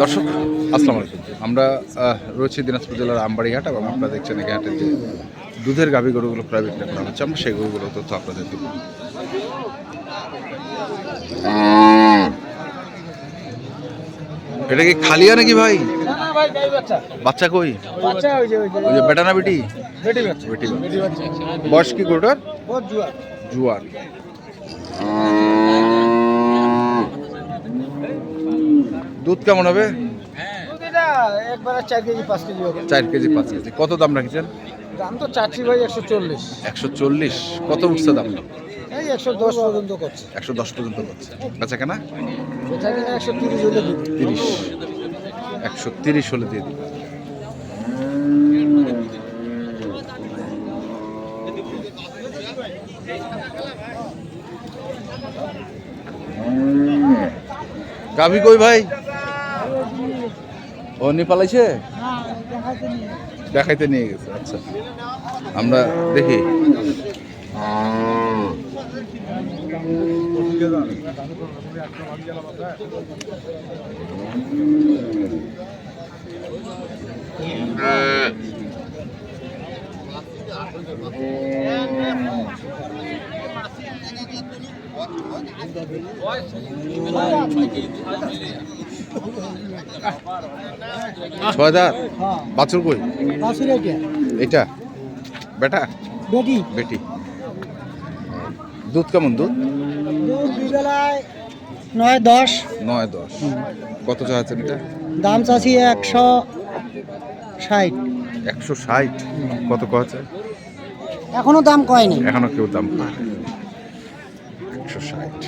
দর্শক আসসালামু আলাইকুম। আমরা রয়েছি দিনাজপুর জেলার আমবাড়িহাট এবং আপনারা দেখছেন এই হাটে যে দুধের গাভী গরুগুলো প্রায় বিক্রি করা হচ্ছে আমরা সেই গরুগুলো তথ্য আপনাদের দেব। এটা কি খালিয়া নাকি ভাই? বাচ্চা কই? ওই যে বেটা না বেটি? বেটি বয়স কি গরুটার? জুয়ার। জুয়া দুধ কেমন হবে? চার কেজি পাঁচ কেজি হবে। চার কেজি পাঁচ কেজি। কত দাম রাখছেন? দাম তো চাচ্ছি ভাই একশো চল্লিশ। একশো চল্লিশ। কত উঠছে দাম? এই একশো দশ পর্যন্ত করছে। একশো দশ পর্যন্ত করছে। বেচা কেনা একশো তিরিশ হলে তিরিশ। একশো তিরিশ হলে দিয়ে দিবে। গাভি কই ভাই? ও পালাইছে দেখাইতে নিয়ে গেছে আচ্ছা। আমরা দেখি। ছয় দাঁত বাছুর কই পাঁচশো এটা বেটা? বেটি। বেটি। দুধ কেমন দুধ? নয় দশ। নয় দশ। কত চাচ্ছেন এটা? দাম চাচ্ছি একশো ষাট। একশো ষাট। কত আছে? এখনও দাম কয়নি। এখনও কেউ দাম পায় একশো ষাট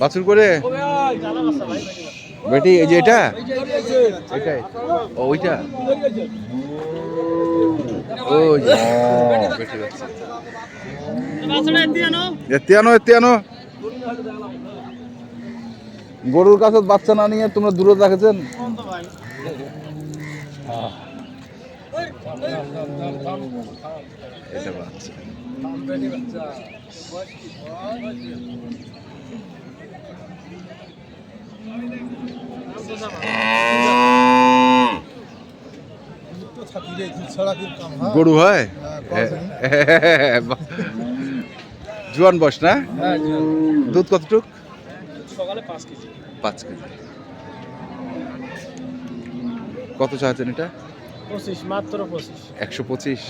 বাছুর করে? বেটি, এই যে এটা? এটাই। ওইটা? ও বেটি এতিয়ানো গরুর কাছে বাচ্চা না নিয়ে তোমরা দূরে বাচ্চা। গরু হয়? জোয়ান বস না? দুধ কতটুক? সকালে পাঁচ কেজি। পাঁচ কেজি। কত চাচ্ছেন এটা? পঁচিশ মাত্র পঁচিশ। একশো পঁচিশ।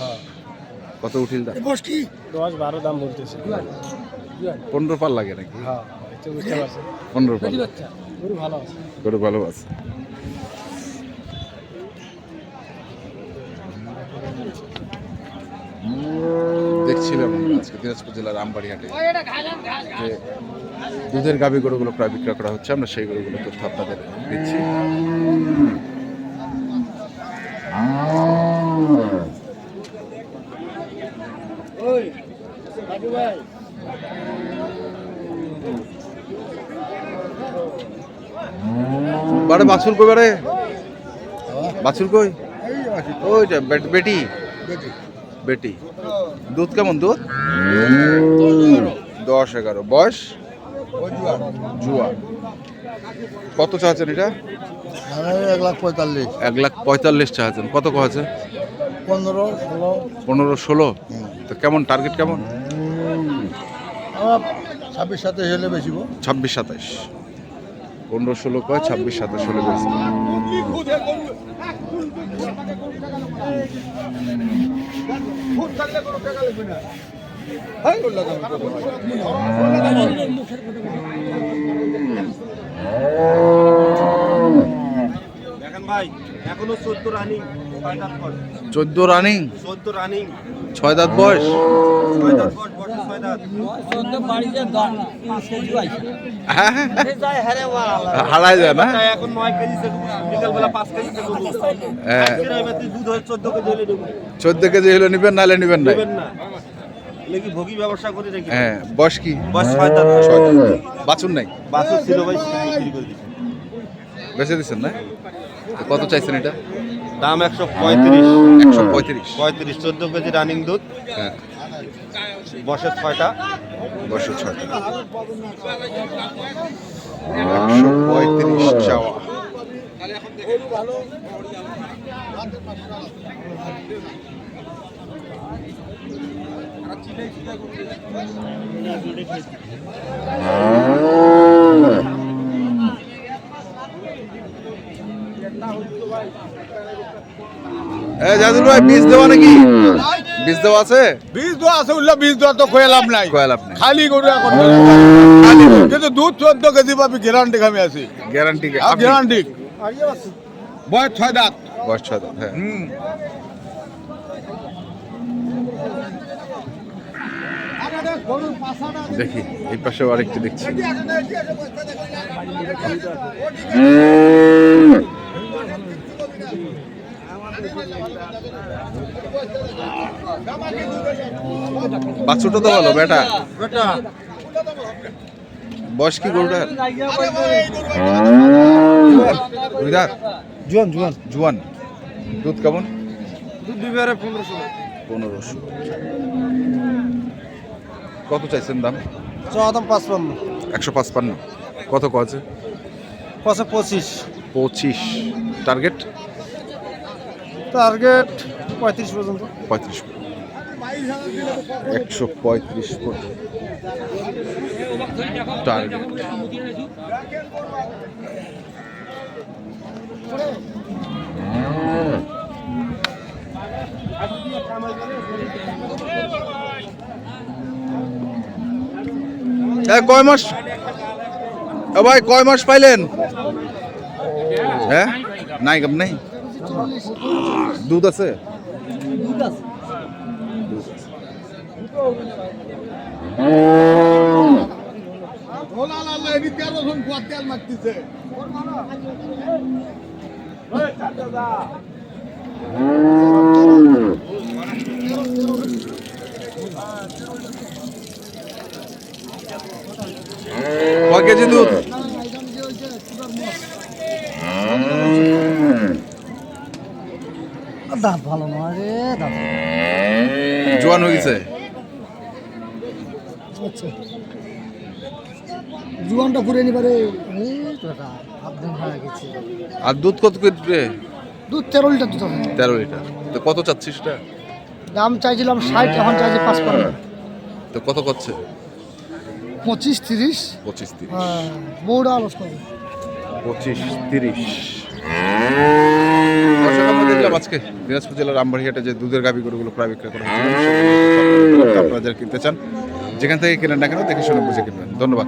কত উঠিল দাম? দশ বারো দাম বলতেছে। পনেরো পার লাগে নাকি? হ্যাঁ। পনেরো গরু ভালো আছে। দেখছিলাম আজকে দিনাজপুর জেলার আমবাড়ি হাটে যে দুধের গাভী গরুগুলো প্রায় বিক্রয় করা হচ্ছে আমরা সেই গরুগুলো তথ্য আপনাদের দিচ্ছি। বারে বাছুর কই বারে? বাছুর কই? ওইটা বেট- বেটি। বেটি। দুধ কেমন দুধ? দশ এগারো। বয়স? জুয়া। কত চাচ্ছেন এটা? এক লাখ পঁয়তাল্লিশ। এক লাখ পঁয়তাল্লিশ চাচ্ছেন। কত আছে? পনেরো ষোলো। পনেরো ষোলো? তো কেমন? টার্গেট কেমন? ছাব্বিশ সাথে হলে বেশি ছাব্বিশ সাতাইশ। পনেরো ষোলো কয় ছাব্বিশ সাতাশ ষোলো বেশি। ভাই এখনও চোদ্দ রানিং চোদ্দ রানিং চোদ্দ রানিং ছয় দাঁত বয়স। ছয় দাঁত বয়স। হারাই যায় না? এখন নয় কেজি বিকালবেলা পাঁচ কেজি দুধ হয় চোদ্দ কেজি হলে চোদ্দ কেজি হলে নিবেন নাহলে নিবেন না। ভোগী ব্যবসা করে হ্যাঁ বয়স কি? বয়স ছয় দাঁত বাছুর নাই? বাছুর ছিল ভাই বিক্রি করে দিচ্ছি বেঁচে দিচ্ছেন না? কত চাইছেন এটা? দাম একশো পঁয়ত্রিশ। একশো পঁয়ত্রিশ। পঁয়ত্রিশ চোদ্দ কেজি রানিং দুধ। হ্যাঁ। বসে ছয়টা। বছর ছয়টা। একশো পঁয়ত্রিশ চাওয়া। এ জাদুল ভাই বীজ দেওয়া নাকি? বীজ দেওয়া আছে? বীজ দোয়া আছে উল্লা বীজ দোয়া তো কয়ে লাভ নাই। কয়েল আপনি খালি গরু এখন কিন্তু দুধ চোদ্দ কেজি পাবি গ্যারান্টি খামি আছি। গ্যারান্টি গ্যারান্টি বয়স ছয় দাঁত। বয়স ছয় দাঁত হ্যাঁ। দেখি এই পাশে আরেকটি দেখছি। বাছুরটা তো ভালো বেটা। বয়স কি গরুটার? দুই জুয়ান জুয়ান। জুয়ান। দুধ কেমন? দুধ দিবে পনেরোশো। পনেরোশো। কত চাইছেন দাম? চুয়াদাম পাঁচপান্ন। একশো পাঁচপান্ন। কত কছে পাঁচশো পঁচিশ। পঁচিশ। টার্গেট? টার্গেট পঁয়ত্রিশ পর্যন্ত। পঁয়ত্রিশ। একশো পঁয়ত্রিশ টার্গেট। কয় মাস? ভাই, কয় মাস পাইলেন? হ্যাঁ? নাই কাম নাই। দুধ আছে দুধ আছে। কয় কেজি দুধ দাঁত ভালো নয় রে দাঁত জোয়ান হয়ে গেছে আচ্ছা। জুয়ানটা ঘুরে নিবারে এটা আর দুধ কত কেজি দুধ তেরো লিটার দুধ তেরো লিটার। তো কত চাচ্ছিস টা দাম চাইছিলাম ষাট এখন চাইছি পাঁচ পান্ন তো কত করছে? পঁচিশ তিরিশ। পঁচিশ তিরিশ। হ্যাঁ বউটা আলোচনা করবে। পঁচিশ তিরিশ। আজকে দিনাজপুর জেলার আমবাড়িহাটে যে দুধের গাভি গরুগুলো ক্রয় বিক্রয় করা আপনারা যারা কিনতে চান যেখান থেকে কেনেন না কেন দেখে শুনে বুঝে কিনবেন। ধন্যবাদ।